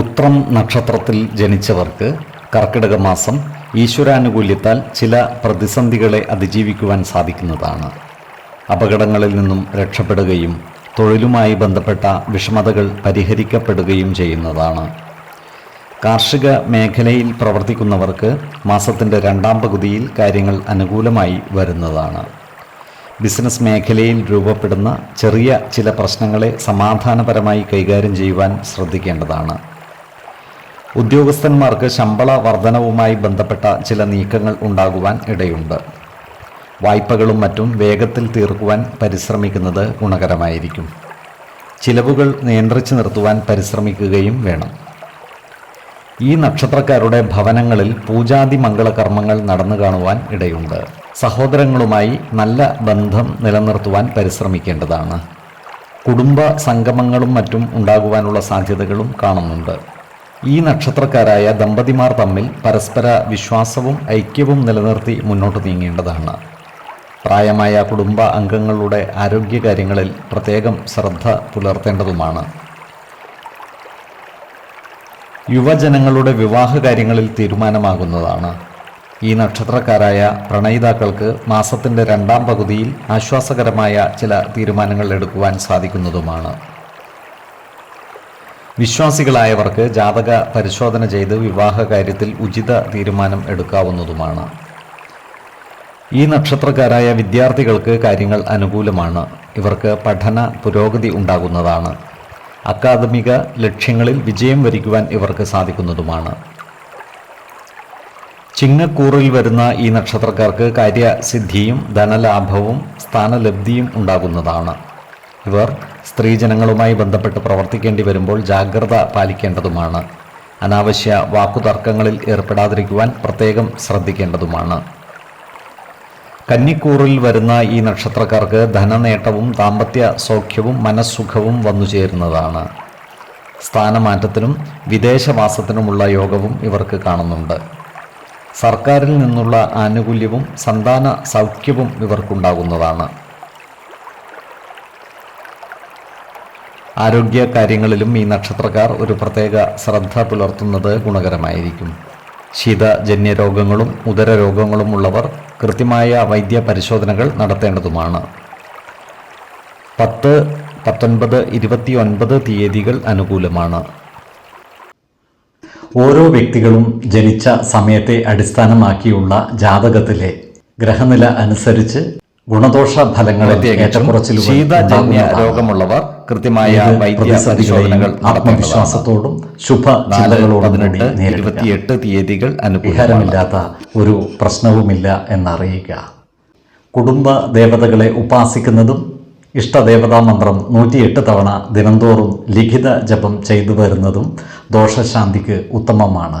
ഉത്രം നക്ഷത്രത്തിൽ ജനിച്ചവർക്ക് കർക്കിടക മാസം ഈശ്വരാനുകൂല്യത്താൽ ചില പ്രതിസന്ധികളെ അതിജീവിക്കുവാൻ സാധിക്കുന്നതാണ്. അപകടങ്ങളിൽ നിന്നും രക്ഷപ്പെടുകയും തൊഴിലുമായി ബന്ധപ്പെട്ട വിഷമതകൾ പരിഹരിക്കപ്പെടുകയും ചെയ്യുന്നതാണ്. കാർഷിക മേഖലയിൽ പ്രവർത്തിക്കുന്നവർക്ക് മാസത്തിന്റെ രണ്ടാം പകുതിയിൽ കാര്യങ്ങൾ അനുകൂലമായി വരുന്നതാണ്. ബിസിനസ് മേഖലയിൽ രൂപപ്പെടുന്ന ചെറിയ ചില പ്രശ്നങ്ങളെ സമാധാനപരമായി കൈകാര്യം ചെയ്യുവാൻ ശ്രദ്ധിക്കേണ്ടതാണ്. ഉദ്യോഗസ്ഥന്മാർക്ക് ശമ്പള വർധനവുമായി ബന്ധപ്പെട്ട ചില നീക്കങ്ങൾ ഉണ്ടാകുവാൻ ഇടയുണ്ട്. വായ്പകളും മറ്റും വേഗത്തിൽ തീർക്കുവാൻ പരിശ്രമിക്കുന്നത് ഗുണകരമായിരിക്കും. ചിലവുകൾ നിയന്ത്രിച്ചു നിർത്തുവാൻ പരിശ്രമിക്കുകയും വേണം. ഈ നക്ഷത്രക്കാരുടെ ഭവനങ്ങളിൽ പൂജാതി മംഗളകർമ്മങ്ങൾ നടന്നു കാണുവാൻ ഇടയുണ്ട്. സഹോദരങ്ങളുമായി നല്ല ബന്ധം നിലനിർത്തുവാൻ പരിശ്രമിക്കേണ്ടതാണ്. കുടുംബ സംഗമങ്ങളും മറ്റും ഉണ്ടാകുവാനുള്ള സാധ്യതകളും കാണുന്നുണ്ട്. ഈ നക്ഷത്രക്കാരായ ദമ്പതിമാർ തമ്മിൽ പരസ്പര വിശ്വാസവും ഐക്യവും നിലനിർത്തി മുന്നോട്ട് നീങ്ങേണ്ടതാണ്. പ്രായമായ കുടുംബ അംഗങ്ങളുടെ ആരോഗ്യകാര്യങ്ങളിൽ പ്രത്യേകം ശ്രദ്ധ പുലർത്തേണ്ടതുമാണ്. യുവജനങ്ങളുടെ വിവാഹ കാര്യങ്ങളിൽ തീരുമാനമാകുന്നതാണ്. ഈ നക്ഷത്രക്കാരായ പ്രണയിതാക്കൾക്ക് മാസത്തിന്റെ രണ്ടാം പകുതിയിൽ ആശ്വാസകരമായ ചില തീരുമാനങ്ങൾ എടുക്കുവാൻ സാധിക്കുന്നതുമാണ്. വിശ്വാസികളായവർക്ക് ജാതക പരിശോധന ചെയ്ത് വിവാഹ കാര്യത്തിൽ ഉചിത തീരുമാനം എടുക്കാവുന്നതുമാണ്. ഈ നക്ഷത്രക്കാരായ വിദ്യാർത്ഥികൾക്ക് കാര്യങ്ങൾ അനുകൂലമാണ്. ഇവർക്ക് പഠന പുരോഗതി ഉണ്ടാകുന്നതാണ്. അക്കാദമിക ലക്ഷ്യങ്ങളിൽ വിജയം വരിക്കുവാൻ ഇവർക്ക് സാധിക്കുന്നതുമാണ്. ചിങ്ങക്കൂറിൽ വരുന്ന ഈ നക്ഷത്രക്കാർക്ക് കാര്യസിദ്ധിയും ധനലാഭവും സ്ഥാനലബ്ധിയും ഉണ്ടാകുന്നതാണ്. ഇവർ സ്ത്രീജനങ്ങളുമായി ബന്ധപ്പെട്ട് പ്രവർത്തിക്കേണ്ടി വരുമ്പോൾ ജാഗ്രത പാലിക്കേണ്ടതുമാണ്. അനാവശ്യ വാക്കുതർക്കങ്ങളിൽ ഏർപ്പെടാതിരിക്കുവാൻ പ്രത്യേകം ശ്രദ്ധിക്കേണ്ടതുമാണ്. കന്നിക്കൂറിൽ വരുന്ന ഈ നക്ഷത്രക്കാർക്ക് ധനനേട്ടവും ദാമ്പത്യ സൗഖ്യവും മനസ്സുഖവും വന്നു ചേരുന്നതാണ്. സ്ഥാനമാറ്റത്തിനും വിദേശവാസത്തിനുമുള്ള യോഗവും ഇവർക്ക് കാണുന്നുണ്ട്. സർക്കാരിൽ നിന്നുള്ള ആനുകൂല്യവും സന്താന സൗഖ്യവും ഇവർക്കുണ്ടാകുന്നതാണ്. ആരോഗ്യ കാര്യങ്ങളിലും ഈ നക്ഷത്രക്കാർ ഒരു പ്രത്യേക ശ്രദ്ധ പുലർത്തുന്നത് ഗുണകരമായിരിക്കും. ശീതജന്യ രോഗങ്ങളും ഉദര രോഗങ്ങളും ഉള്ളവർ കൃത്യമായ വൈദ്യ പരിശോധനകൾ നടത്തേണ്ടതുമാണ്. പത്ത് പത്തൊൻപത് ഇരുപത്തി ഒൻപത് തീയതികൾ അനുകൂലമാണ്. ഓരോ വ്യക്തികളും ജനിച്ച സമയത്തെ അടിസ്ഥാനമാക്കിയുള്ള ജാതകത്തിലെ ഗ്രഹനില അനുസരിച്ച് ഗുണദോഷ ഫലങ്ങളെ ഏറ്റക്കുറച്ചിലുകൾ ശീതജന്യ. രോഗമുള്ളവർ കൃത്യമായ വൈദ്യ പരിശോധനകൾ ആത്മവിശ്വാസത്തോടും ശുഭ ചിന്തകളോടും ഇരുപത്തിയെട്ട് തീയതികൾ അനുഗ്രഹമില്ലാത്ത ഒരു പ്രശ്നവുമില്ല എന്നറിയുക കുടുംബ ദേവതകളെ ഉപാസിക്കുന്നതും ഇഷ്ടദേവതാ മന്ത്രം നൂറ്റിയെട്ട് തവണ ദിനംതോറും ലിഖിത ജപം ചെയ്തു വരുന്നതും ദോഷശാന്തിക്ക് ഉത്തമമാണ്.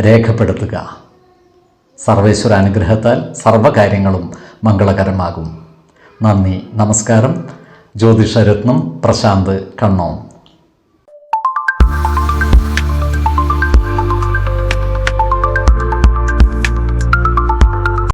രേഖപ്പെടുത്തുക. സർവേശ്വര അനുഗ്രഹത്താൽ സർവകാര്യങ്ങളും മംഗളകരമാകും. നന്ദി നമസ്കാരം. ജ്യോതിഷരത്നം പ്രശാന്ത് കണ്ണോം.